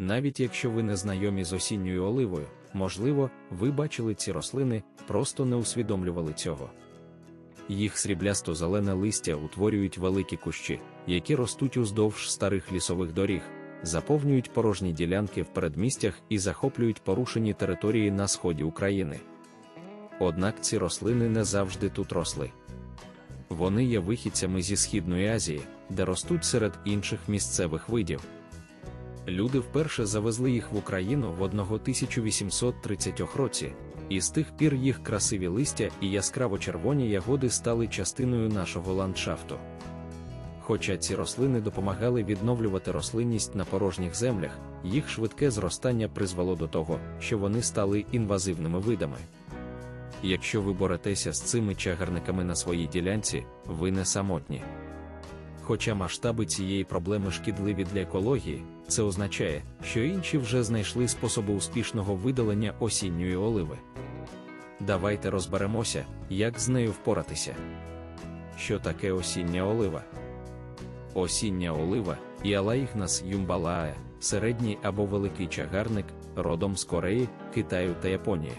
Навіть якщо ви не знайомі з осінньою оливою, можливо, ви бачили ці рослини, просто не усвідомлювали цього. Їх сріблясто зелене листя утворюють великі кущі, які ростуть уздовж старих лісових доріг, заповнюють порожні ділянки в передмістях і захоплюють порушені території на сході України. Однак ці рослини не завжди тут росли. Вони є вихідцями зі Східної Азії, де ростуть серед інших місцевих видів. Люди вперше завезли їх в Україну в 1830 році, і з тих пір їх красиві листя і яскраво червоні ягоди стали частиною нашого ландшафту. Хоча ці рослини допомагали відновлювати рослинність на порожніх землях, їх швидке зростання призвело до того, що вони стали інвазивними видами. Якщо ви боретеся з цими чагарниками на своїй ділянці, ви не самотні. Хоча масштаби цієї проблеми шкідливі для екології, це означає, що інші вже знайшли способи успішного видалення осінньої оливи. Давайте розберемося, як з нею впоратися. Що таке осіння олива? Осіння олива Іалаїгнас юмбалаа, середній або великий чагарник, родом з Кореї, Китаю та Японії.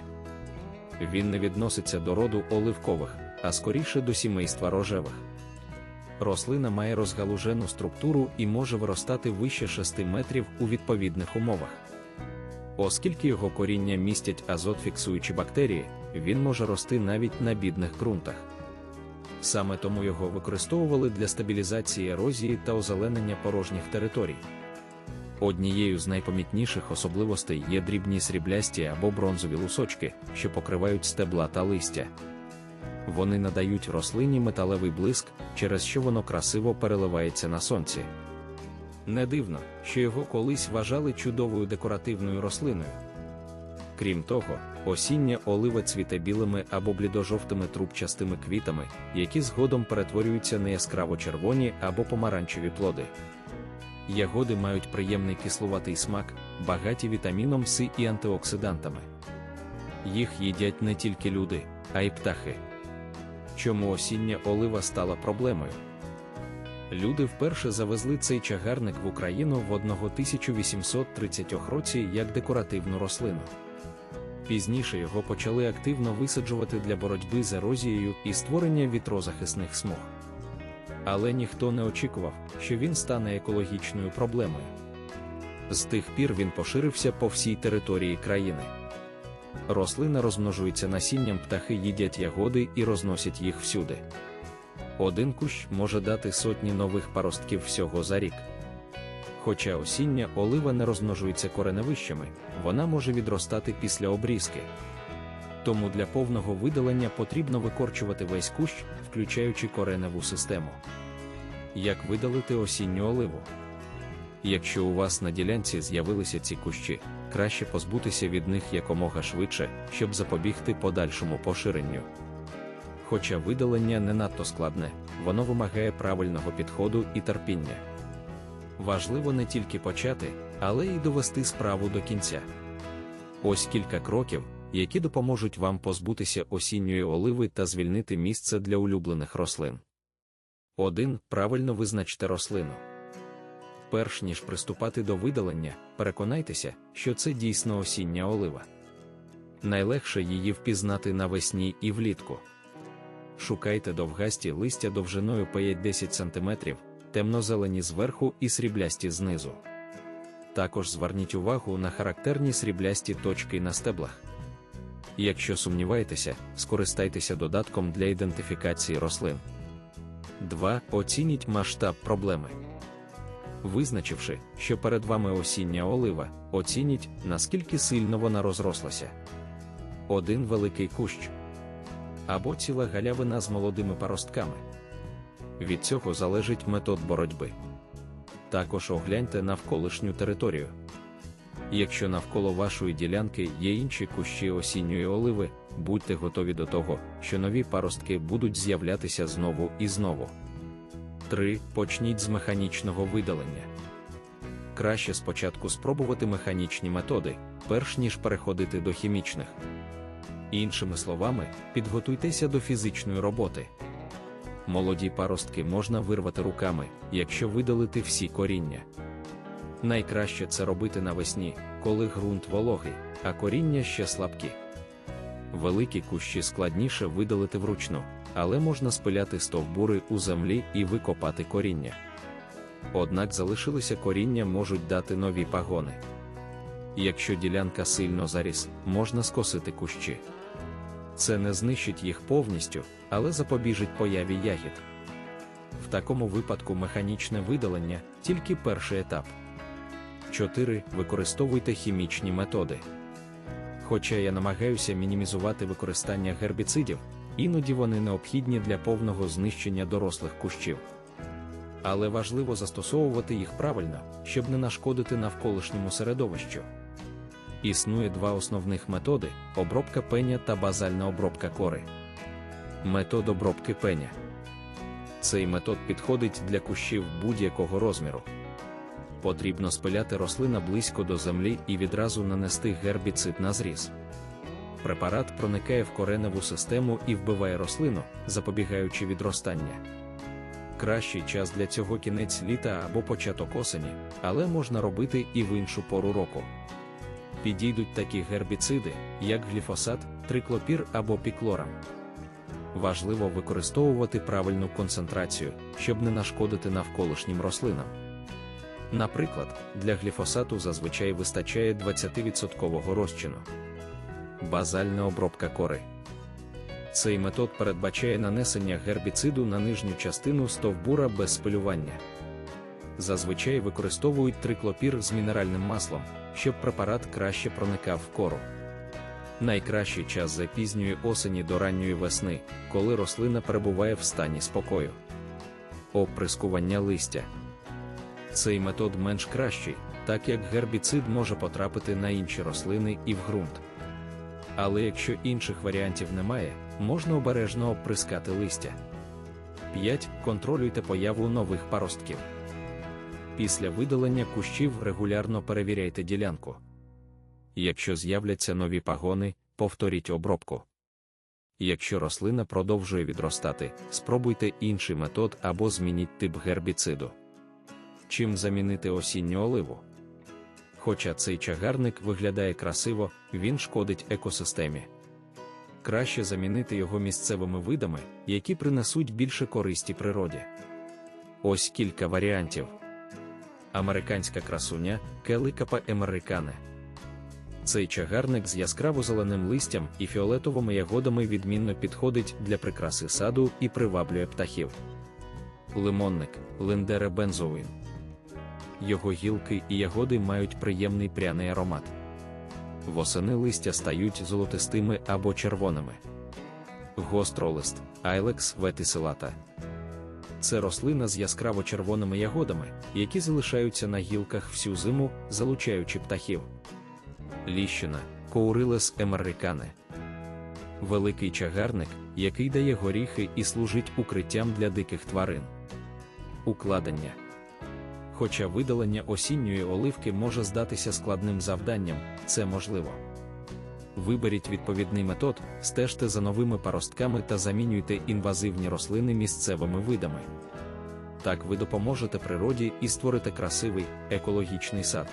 Він не відноситься до роду оливкових, а скоріше до сімейства рожевих. Рослина має розгалужену структуру і може виростати вище 6 метрів у відповідних умовах. Оскільки його коріння містять азот фіксуючі бактерії, він може рости навіть на бідних ґрунтах. Саме тому його використовували для стабілізації ерозії та озеленення порожніх територій. Однією з найпомітніших особливостей є дрібні сріблясті або бронзові лусочки, що покривають стебла та листя. Вони надають рослині металевий блиск, через що воно красиво переливається на сонці. Не дивно, що його колись вважали чудовою декоративною рослиною. Крім того, осіння олива цвіте білими або блідожовтими трубчастими квітами, які згодом перетворюються на яскраво червоні або помаранчеві плоди. Ягоди мають приємний кислуватий смак, багаті вітаміном С і антиоксидантами. Їх їдять не тільки люди, а й птахи. Чому осіння олива стала проблемою? Люди вперше завезли цей чагарник в Україну в 1830 році як декоративну рослину. Пізніше його почали активно висаджувати для боротьби з ерозією і створення вітрозахисних смуг. Але ніхто не очікував, що він стане екологічною проблемою. З тих пір він поширився по всій території країни. Рослина розмножується насінням, птахи їдять ягоди і розносять їх всюди. Один кущ може дати сотні нових паростків всього за рік. Хоча осіння олива не розмножується кореневищами, вона може відростати після обрізки. Тому для повного видалення потрібно викорчувати весь кущ, включаючи кореневу систему. Як видалити осінню оливу? Якщо у вас на ділянці з'явилися ці кущі, краще позбутися від них якомога швидше, щоб запобігти подальшому поширенню. Хоча видалення не надто складне, воно вимагає правильного підходу і терпіння. Важливо не тільки почати, але й довести справу до кінця. Ось кілька кроків, які допоможуть вам позбутися осінньої оливи та звільнити місце для улюблених рослин. 1. Правильно визначте рослину. Перш ніж приступати до видалення, переконайтеся, що це дійсно осіння олива. Найлегше її впізнати навесні і влітку. Шукайте довгасті листя довжиною 5-10 см, темно-зелені зверху і сріблясті знизу. Також зверніть увагу на характерні сріблясті точки на стеблах. Якщо сумніваєтеся, скористайтеся додатком для ідентифікації рослин. 2. Оцініть масштаб проблеми. Визначивши, що перед вами осіння олива, оцініть, наскільки сильно вона розрослася. Один великий кущ або ціла галявина з молодими паростками. Від цього залежить метод боротьби. Також огляньте навколишню територію. Якщо навколо вашої ділянки є інші кущі осінньої оливи, будьте готові до того, що нові паростки будуть з'являтися знову і знову. 3. Почніть з механічного видалення. Краще спочатку спробувати механічні методи, перш ніж переходити до хімічних. Іншими словами, підготуйтеся до фізичної роботи. Молоді паростки можна вирвати руками, якщо видалити всі коріння. Найкраще це робити навесні, коли ґрунт вологий, а коріння ще слабкі. Великі кущі складніше видалити вручну, але можна спиляти стовбури у землі і викопати коріння. Однак залишилися коріння можуть дати нові пагони. Якщо ділянка сильно заріс, можна скосити кущі. Це не знищить їх повністю, але запобіжить появі ягід. В такому випадку механічне видалення тільки перший етап. 4. Використовуйте хімічні методи. Хоча я намагаюся мінімізувати використання гербіцидів, іноді вони необхідні для повного знищення дорослих кущів. Але важливо застосовувати їх правильно, щоб не нашкодити навколишньому середовищу. Існує два основних методи: обробка пеня та базальна обробка кори. Метод обробки пеня. Цей метод підходить для кущів будь-якого розміру. Потрібно спиляти рослина близько до землі і відразу нанести гербіцид на зріз. Препарат проникає в кореневу систему і вбиває рослину, запобігаючи відростання. Кращий час для цього кінець літа або початок осені, але можна робити і в іншу пору року. Підійдуть такі гербіциди, як гліфосат, триклопір або піклорам. Важливо використовувати правильну концентрацію, щоб не нашкодити навколишнім рослинам. Наприклад, для гліфосату зазвичай вистачає 20% розчину. Базальна обробка кори. Цей метод передбачає нанесення гербіциду на нижню частину стовбура без спилювання. Зазвичай використовують триклопір з мінеральним маслом, щоб препарат краще проникав в кору. Найкращий час за осені до ранньої весни, коли рослина перебуває в стані спокою. Оприскування листя. Цей метод менш кращий, так як гербіцид може потрапити на інші рослини і в ґрунт. Але якщо інших варіантів немає, можна обережно оприскати листя. 5. Контролюйте появу нових паростків. Після видалення кущів регулярно перевіряйте ділянку. Якщо з'являться нові пагони, повторіть обробку. Якщо рослина продовжує відростати, спробуйте інший метод або змініть тип гербіциду. Чим замінити осінню оливу? Хоча цей чагарник виглядає красиво, він шкодить екосистемі. Краще замінити його місцевими видами, які принесуть більше користі природі. Ось кілька варіантів. Американська красуня келикапа емерикане. Цей чагарник з яскраво зеленим листям і фіолетовими ягодами відмінно підходить для прикраси саду і приваблює птахів. Лимонник линдере бензоуін. Його гілки і ягоди мають приємний пряний аромат. Восени листя стають золотистими або червоними. Гостролист Айлекс ветисилата. Це рослина з яскраво червоними ягодами, які залишаються на гілках всю зиму, залучаючи птахів. Ліщина Коурилес емерикане. Великий чагарник, який дає горіхи і служить укриттям для диких тварин. Укладення. Хоча видалення осінньої оливки може здатися складним завданням, це можливо. Виберіть відповідний метод, стежте за новими паростками та замінюйте інвазивні рослини місцевими видами. Так ви допоможете природі і створите красивий екологічний сад.